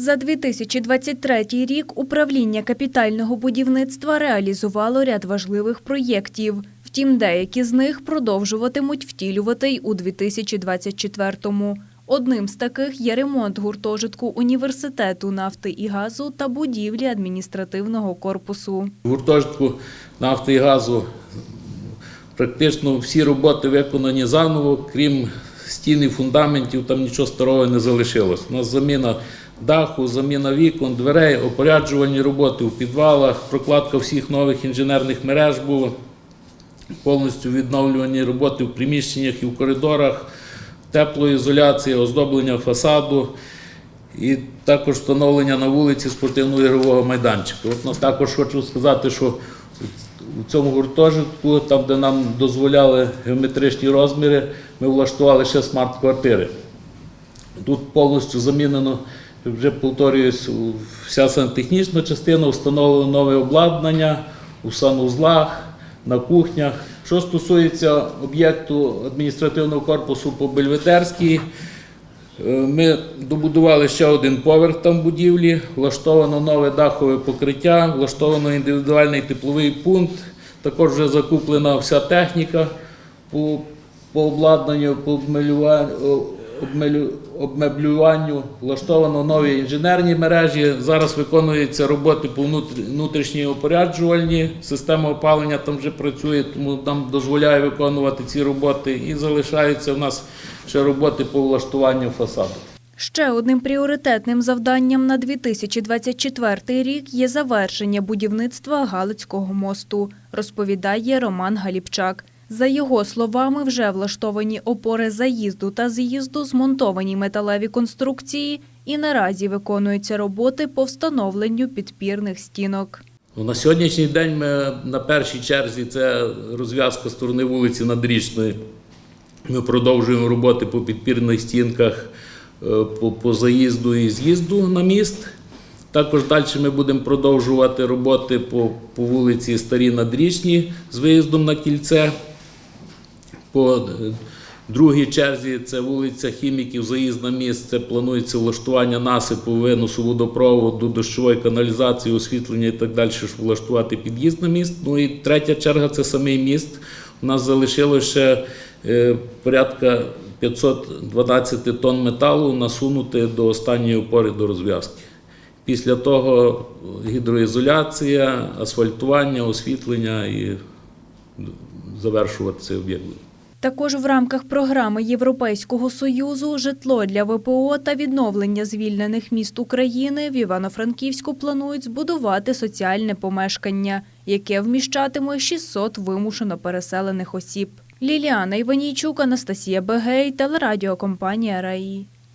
За 2023 рік управління капітального будівництва реалізувало ряд важливих проєктів. Втім, деякі з них продовжуватимуть втілювати й у 2024-му. Одним з таких є ремонт гуртожитку університету нафти і газу та будівлі адміністративного корпусу. Гуртожитку нафти і газу практично всі роботи виконані заново, крім стін і фундаментів, там нічого старого не залишилось. У нас заміна даху, заміна вікон, дверей, опоряджувальні роботи у підвалах, прокладка всіх нових інженерних мереж була, повністю відновлювані роботи в приміщеннях і в коридорах, теплоізоляція, оздоблення фасаду. І також встановлення на вулиці спортивно-ігрового майданчика. От також хочу сказати, що у цьому гуртожитку, там, де нам дозволяли геометричні розміри, ми влаштували ще смарт-квартири. Тут повністю замінено, вже повторююсь, вся сантехнічна частина, встановлено нове обладнання у санузлах, на кухнях. Що стосується об'єкту адміністративного корпусу по Бельветерській, Е, Ми добудували ще один поверх там будівлі, влаштовано нове дахове покриття, влаштовано індивідуальний тепловий пункт. Також вже закуплена вся техніка по, по обладнанню, по обмелюванню, обмелю- обмеблюванню, влаштовано нові інженерні мережі. Зараз виконуються роботи по внутрішній опоряджувальні. Система опалення там вже працює, тому нам дозволяє виконувати ці роботи. І залишаються в нас ще роботи по влаштуванню фасаду. Ще одним пріоритетним завданням на 2024 рік є завершення будівництва Галицького мосту, розповідає Роман Галіпчак. За його словами, вже влаштовані опори заїзду та з'їзду, змонтовані металеві конструкції і наразі виконуються роботи по встановленню підпірних стінок. Ну, На сьогоднішній день ми на першій черзі це розв'язка сторони вулиці Надрічної. Ми продовжуємо роботи по підпірних стінках, е, по, по заїзду і з'їзду на міст. Також далі ми будемо продовжувати роботи по, по вулиці Старі Надрічні з виїздом на кільце. По другій черзі це вулиця Хіміків, заїзд на місце, планується влаштування насипу, виносу водопроводу, дощової каналізації, освітлення і так далі, щоб влаштувати під'їзд на міст. Ну і третя черга це самий міст. У нас залишилося ще порядка 512 тонн металу насунути до останньої опори до розв'язки. Після того гідроізоляція, асфальтування, освітлення і завершувати цей об'єкт. Також в рамках програми Європейського союзу житло для ВПО та відновлення звільнених міст України в Івано-Франківську планують збудувати соціальне помешкання, яке вміщатиме 600 вимушено переселених осіб. Ліліана Іванійчук, Анастасія Бегей, телерадіокомпанія РАІ.